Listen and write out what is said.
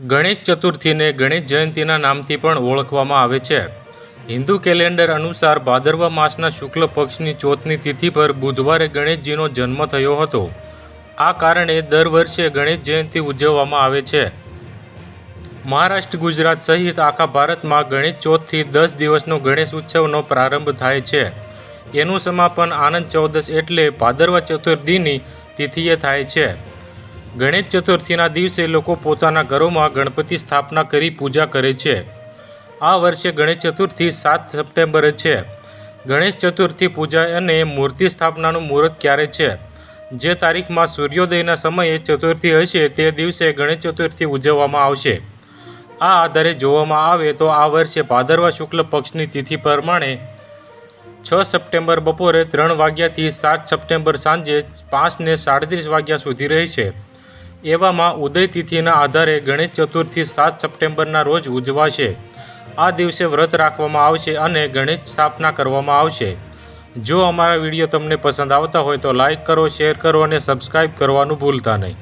ગણેશ ચતુર્થીને ગણેશ જયંતીના નામથી પણ ઓળખવામાં આવે છે. હિન્દુ કેલેન્ડર અનુસાર ભાદરવા માસના શુક્લ પક્ષની ચોથની તિથિ પર બુધવારે ગણેશજીનો જન્મ થયો હતો. આ કારણે દર વર્ષે ગણેશ જયંતી ઉજવવામાં આવે છે. મહારાષ્ટ્ર, ગુજરાત સહિત આખા ભારતમાં ગણેશ ચોથથી દસ દિવસનો ગણેશ ઉત્સવનો પ્રારંભ થાય છે. એનું સમાપન આનંદ ચૌદશ એટલે ભાદરવા ચતુર્થીની તિથિએ થાય છે. ગણેશ ચતુર્થીના દિવસે લોકો પોતાના ઘરોમાં ગણપતિ સ્થાપના કરી પૂજા કરે છે. આ વર્ષે ગણેશ ચતુર્થી સાત સપ્ટેમ્બરે છે. ગણેશ ચતુર્થી પૂજા અને મૂર્તિ સ્થાપનાનું મુહૂર્ત ક્યારે છે? જે તારીખમાં સૂર્યોદયના સમયે ચતુર્થી હશે તે દિવસે ગણેશ ચતુર્થી ઉજવવામાં આવશે. આ આધારે જોવામાં આવે તો આ વર્ષે ભાદરવા શુક્લ પક્ષની તિથિ પ્રમાણે છ સપ્ટેમ્બર બપોરે ત્રણ વાગ્યાથી સાત સપ્ટેમ્બર સાંજે પાંચને સાડત્રીસ વાગ્યા સુધી રહે છે. એવામાં ઉદય તિથિના આધારે ગણેશ ચતુર્થી સાત સપ્ટેમ્બરના રોજ ઉજવાશે. આ દિવસે વ્રત રાખવામાં આવશે અને ગણેશ સ્થાપના કરવામાં આવશે. જો અમારા વીડિયો તમને પસંદ આવતા હોય તો લાઇક કરો, શેર કરો અને સબસ્ક્રાઈબ કરવાનું ભૂલતા નહીં.